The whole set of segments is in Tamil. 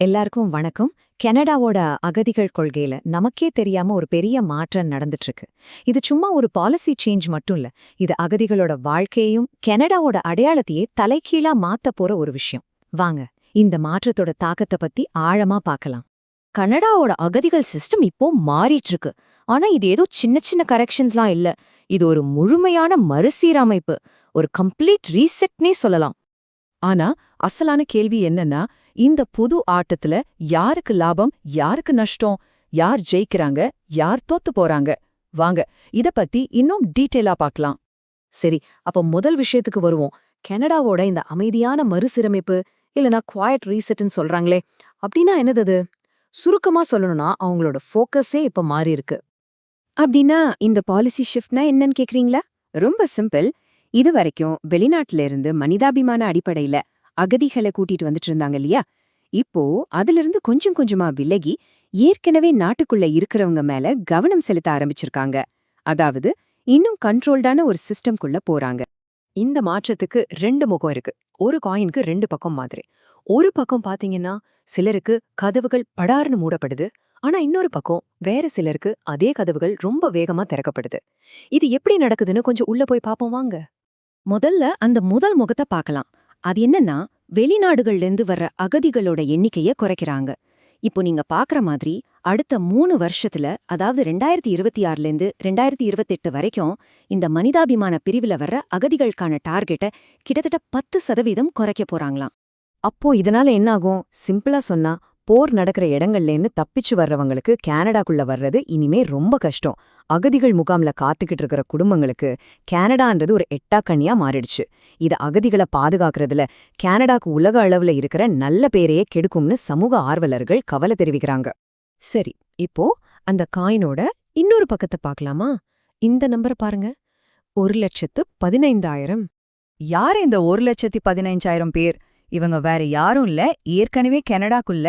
எல்லாருக்கும் வணக்கம். கனடாவோட அகதிகள் கொள்கையில நமக்கே தெரியாம ஒரு பெரிய மாற்றம் நடந்துட்டு இருக்கு இது சும்மா ஒரு பாலிசி சேஞ்ச் மட்டும் இல்ல. இது அகதிகளோட வாழ்க்கையையும் கனடாவோட அடையாளத்தையே தலைகீழா மாத்த போற ஒரு விஷயம். வாங்க இந்த மாற்றத்தோட தாக்கத்தை பத்தி ஆழமா பார்க்கலாம். கனடாவோட அகதிகள் சிஸ்டம் இப்போ மாறிட்டு இருக்கு ஆனா இது ஏதோ சின்ன சின்ன கரெக்ஷன்ஸ்லாம் இல்ல. இது ஒரு முழுமையான மறுசீரமைப்பு. ஒரு கம்ப்ளீட் ரீசெட்னே சொல்லலாம். ஆனா அசலான கேள்வி என்னன்னா இந்த புது ஆட்டத்துல யாருக்கு லாபம் யாருக்கு நஷ்டம் யார் ஜெயிக்கிறாங்க யார் தோத்து போறாங்க? வாங்க இத பத்தி இன்னும் டீட்டெயிலா பார்க்கலாம் சரி அப்ப முதல் விஷயத்துக்கு வருவோம். கனடாவோட இந்த அமைதியான மறுசீரமைப்பு இல்லனா குவாய்ட் ரீசெட்னு சொல்றாங்களே அப்படின்னா என்னது அது? சுருக்கமா சொல்லணும்னா அவங்களோட ஃபோக்கஸே இப்ப மாறி இருக்கு. அப்படின்னா இந்த பாலிசி ஷிஃப்ட்னா என்னன்னு கேக்குறீங்களா? ரொம்ப சிம்பிள் இது வரைக்கும் வெளிநாட்டுல இருந்து மனிதாபிமான அடிப்படையில அகதிகளை கூட்டிட்டு வந்துட்டு இருந்தாங்க இல்லையா? இப்போ அதிலிருந்து கொஞ்சம் கொஞ்சமா விலகி ஏற்கனவே நாட்டுக்குள்ள இருக்கிறவங்க மேல கவனம் செலுத்த ஆரம்பிச்சிருக்காங்க. அதாவது இன்னும் கண்ட்ரோல்டான ஒரு சிஸ்டம்குள்ள போறாங்க. இந்த மாற்றத்துக்கு ரெண்டு முகம் இருக்கு. ஒரு காயினுக்கு ரெண்டு பக்கம் மாதிரி. ஒரு பக்கம் பாத்தீங்கன்னா சிலருக்கு கதவுகள் படார்னு மூடப்படுது. ஆனா இன்னொரு பக்கம் வேற சிலருக்கு அதே கதவுகள் ரொம்ப வேகமா திறக்கப்படுது. இது எப்படி நடக்குதுன்னு கொஞ்சம் உள்ள போய் பாப்போம் வாங்க. முதல்ல அந்த முதல் முகத்தை பார்க்கலாம். அது என்னன்னா வெளிநாடுகள்ல இருந்து வர்ற அகதிகளோட எண்ணிக்கைய குறைக்கிறாங்க. இப்போ நீங்க பாக்குற மாதிரி அடுத்த மூணு வருஷத்துல அதாவது ரெண்டாயிரத்தி இருபத்தி ஆறுல இருந்து ரெண்டாயிரத்தி இருபத்தெட்டு வரைக்கும் இந்த மனிதாபிமான பிரிவுல வர்ற அகதிகளுக்கான டார்கெட்டை கிட்டத்தட்ட பத்து சதவீதம் குறைக்க போறாங்களாம். அப்போ இதனால என்னாகும்? சிம்பிளா சொன்னா போர் நடக்கிற இடங்கள்லேருந்து தப்பிச்சு வர்றவங்களுக்கு கனடாக்குள்ள வர்றது இனிமே ரொம்ப கஷ்டம். அகதிகள் முகாம்ல காத்துக்கிட்டு இருக்கிற குடும்பங்களுக்கு கனடான்றது ஒரு எட்டாக்கண்ணியா மாறிடுச்சு. இது அகதிகளை பாதுகாக்கிறதுல கனடாக்கு உலக அளவுல இருக்கிற நல்ல பேரையே கெடுக்கும்னு சமூக ஆர்வலர்கள் கவலை தெரிவிக்கிறாங்க. சரி இப்போ அந்த காயினோட இன்னொரு பக்கத்தை பார்க்கலாமா இந்த நம்பரை பாருங்க. ஒரு லட்சத்து பதினைந்தாயிரம். யார் இந்த ஒரு லட்சத்தி பதினைஞ்சாயிரம் பேர்? இவங்க வேற யாரும் இல்ல. ஏற்கனவே கனடாக்குள்ள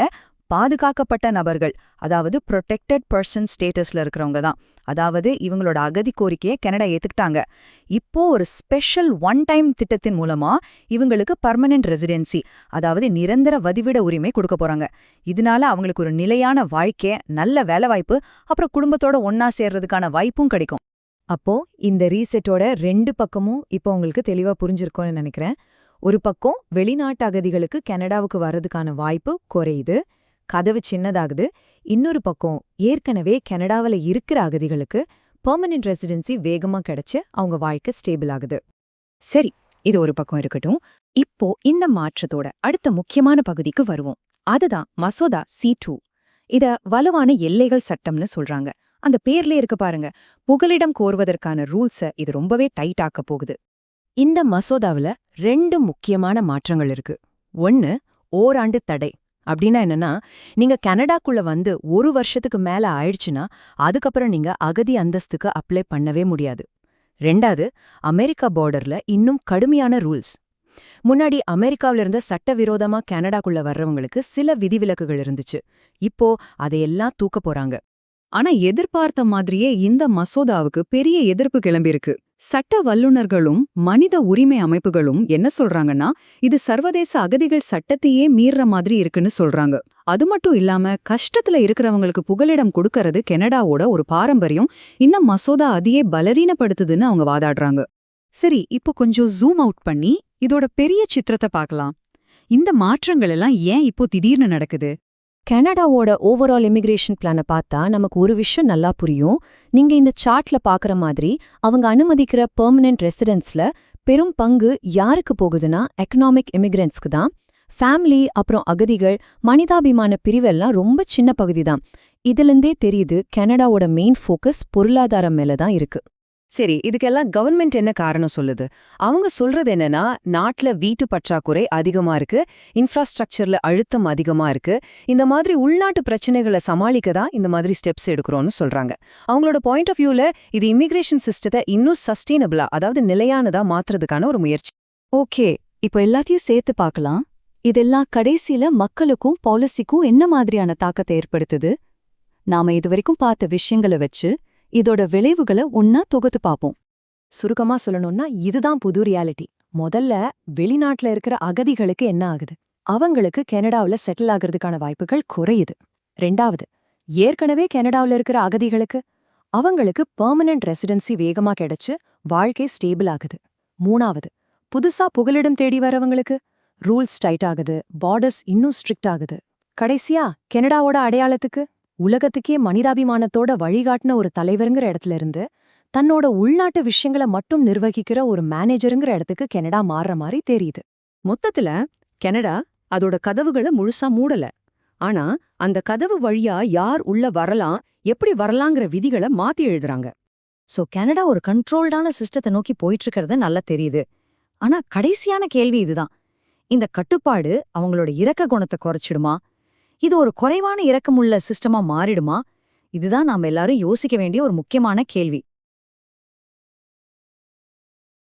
பாதுகாக்கப்பட்ட நபர்கள் அதாவது ப்ரொடெக்டட் பர்சன் ஸ்டேட்டஸ்ல இருக்கிறவங்க தான். அதாவது இவங்களோட அகதி கோரிக்கையை கனடா ஏற்றுக்கிட்டாங்க இப்போ ஒரு ஸ்பெஷல் ஒன் டைம் திட்டத்தின் மூலமா இவங்களுக்கு பர்மனன்ட் ரெசிடென்சி அதாவது நிரந்தர வதிவிட உரிமை கொடுக்க போறாங்க. இதனால அவங்களுக்கு ஒரு நிலையான வாழ்க்கை நல்ல வேலைவாய்ப்பு அப்புறம் குடும்பத்தோட ஒன்னா சேர்றதுக்கான வாய்ப்பும் கிடைக்கும். அப்போ இந்த ரீசெட்டோட ரெண்டு பக்கமும் இப்போ உங்களுக்கு தெளிவா புரிஞ்சிருக்கோன்னு நினைக்கிறேன். ஒரு பக்கம் வெளிநாட்டு அகதிகளுக்கு கனடாவுக்கு வர்றதுக்கான வாய்ப்பு குறையுது. கதவு சின்னதாகுது. இன்னொரு பக்கம் ஏற்கனவே கனடாவில் இருக்கிற அகதிகளுக்கு பெர்மனன்ட் ரெசிடென்சி வேகமா கிடைச்சு அவங்க வாழ்க்கை ஸ்டேபிள் ஆகுது. சரி இது ஒரு பக்கம் இருக்கட்டும். இப்போ இந்த மாற்றத்தோட அடுத்த முக்கியமான பகுதிக்கு வருவோம். அதுதான் மசோதா சி டூ இத வலுவான எல்லைகள் சட்டம்னு சொல்றாங்க. அந்த பேர்ல இருக்கு பாருங்க. புகலிடம் கோருவதற்கான ரூல்ஸ இது ரொம்பவே டைட் ஆக்க போகுது. இந்த மசோதாவுல ரெண்டு முக்கியமான மாற்றங்கள் இருக்கு. ஒன்னு ஓராண்டு தடை. அப்படின்னா என்னன்னா நீங்க கனடாக்குள்ள வந்து ஒரு வருஷத்துக்கு மேல ஆயிடுச்சுன்னா அதுக்கப்புறம் நீங்க அகதி அந்தஸ்துக்கு அப்ளை பண்ணவே முடியாது. ரெண்டாவது அமெரிக்கா பார்டர்ல இன்னும் கடுமையான ரூல்ஸ் முன்னாடி அமெரிக்காவில இருந்த சட்டவிரோதமா கனடாக்குள்ள வர்றவங்களுக்கு சில விதிவிலக்குகள் இருந்துச்சு. இப்போ அதையெல்லாம் தூக்க போறாங்க. ஆனா எதிர்பார்த்த மாதிரியே இந்த மசோதாவுக்கு பெரிய எதிர்ப்பு கிளம்பியிருக்கு. சட்ட வல்லுநர்களும் மனித உரிமை அமைப்புகளும் என்ன சொல்றாங்கன்னா இது சர்வதேச அகதிகள் சட்டத்தையே மீறுற மாதிரி இருக்குன்னு சொல்றாங்க. அது மட்டும் இல்லாம கஷ்டத்துல இருக்கிறவங்களுக்கு புகலிடம் கொடுக்கறது கெனடாவோட ஒரு பாரம்பரியம். இன்னும் மசோதா அதையே பலரீனப்படுத்துதுன்னு அவங்க வாதாடுறாங்க. சரி இப்போ கொஞ்சம் ஜூம் அவுட் பண்ணி இதோட பெரிய சித்திரத்தை பார்க்கலாம். இந்த மாற்றங்கள் எல்லாம் ஏன் இப்போ திடீர்னு நடக்குது? கனடாவோட ஓவரால் இமிகிரேஷன் பிளானை பார்த்தா நமக்கு ஒரு விஷயம் நல்லா புரியும். நீங்க இந்த சார்ட்ல பாக்குற மாதிரி அவங்க அனுமதிக்கிற பெர்மனன்ட் ரெசிடென்ஸ்ல பெரும் பங்கு யாருக்கு போகுதுன்னா எக்கனாமிக் இமிகிரன்ட்ஸ்க்கு தான். ஃபேமிலி அப்புறம் அகதிகள் மனிதாபிமான பிரிவெல்லாம் ரொம்ப சின்ன பகுதி தான். இதுலேருந்தே தெரியுது கனடாவோட மெயின் ஃபோக்கஸ் பொருளாதாரம் மேல தான் இருக்கு. சரி இதுக்கெல்லாம் கவர்மெண்ட் என்ன காரணம் சொல்லுது? அவங்க சொல்றது என்னன்னா நாட்டுல வீட்டு பற்றாக்குறை அதிகமா இருக்கு இன்ஃப்ராஸ்ட்ரக்சர்ல அழுத்தம் அதிகமா இருக்கு இந்த மாதிரி உள்நாட்டு பிரச்சனைகளை சமாளிக்க தான் இந்த மாதிரி ஸ்டெப்ஸ் எடுக்கிறோம்னு சொல்றாங்க. அவங்களோட பாயிண்ட் ஆஃப் வியூல இது இமிகிரேஷன் சிஸ்டத்தை இன்னும் சஸ்டெயினபிளா அதாவது நிலையானதா மாத்துறதுக்கான ஒரு முயற்சி. ஓகே இப்போ எல்லாத்தையும் சேர்த்து பார்க்கலாம். இதெல்லாம் கடைசியில மக்களுக்கும் பாலிசிக்கும் என்ன மாதிரியான தாக்கத்தை ஏற்படுத்துது? நாம இதுவரைக்கும் பார்த்த விஷயங்களை வச்சு இதோட விளைவுகளை ஒன்னா தொகுத்து பார்ப்போம். சுருக்கமா சொல்லணும்னா இதுதான் புது ரியாலிட்டி. முதல்ல வெளிநாட்டுல இருக்கிற அகதிகளுக்கு என்ன ஆகுது? அவங்களுக்கு கனடாவுல செட்டில் ஆகிறதுக்கான வாய்ப்புகள் குறையுது. ரெண்டாவது ஏற்கனவே கனடாவுல இருக்கிற அகதிகளுக்கு அவங்களுக்கு பெர்மனன்ட் ரெசிடென்சி வேகமா கிடைச்சு வாழ்க்கை ஸ்டேபிள் ஆகுது. மூணாவது புதுசா புகலிடம் தேடி வரவங்களுக்கு ரூல்ஸ் டைட் ஆகுது பார்டர்ஸ் இன்னும் ஸ்ட்ரிக்ட் ஆகுது. கடைசியா கெனடாவோட அடையாளத்துக்கு உலகத்துக்கே மனிதாபிமானத்தோட வழிகாட்டின ஒரு தலைவருங்கிற இடத்துல இருந்து தன்னோட உள்நாட்டு விஷயங்களை மட்டும் நிர்வகிக்கிற ஒரு மேனேஜருங்கிற இடத்துக்கு கெனடா மாறுற மாதிரி தெரியுது. மொத்தத்துல கெனடா அதோட கதவுகளை முழுசா மூடல. ஆனா அந்த கதவு வழியா யார் உள்ள வரலாம் எப்படி வரலாங்கிற விதிகளை மாத்தி எழுதுறாங்க. சோ கெனடா ஒரு கண்ட்ரோல்டான சிஸ்டத்தை நோக்கி போயிட்டு இருக்கிறது நல்லா தெரியுது. ஆனா கடைசியான கேள்வி இதுதான். இந்த கட்டுப்பாடு அவங்களோட இரக்க குணத்தை குறைச்சிடுமா? இது ஒரு குறைவான இறக்கமுள்ள சிஸ்டமா மாறிடுமா? இதுதான் நாம எல்லாரும் யோசிக்க வேண்டிய ஒரு முக்கியமான கேள்வி.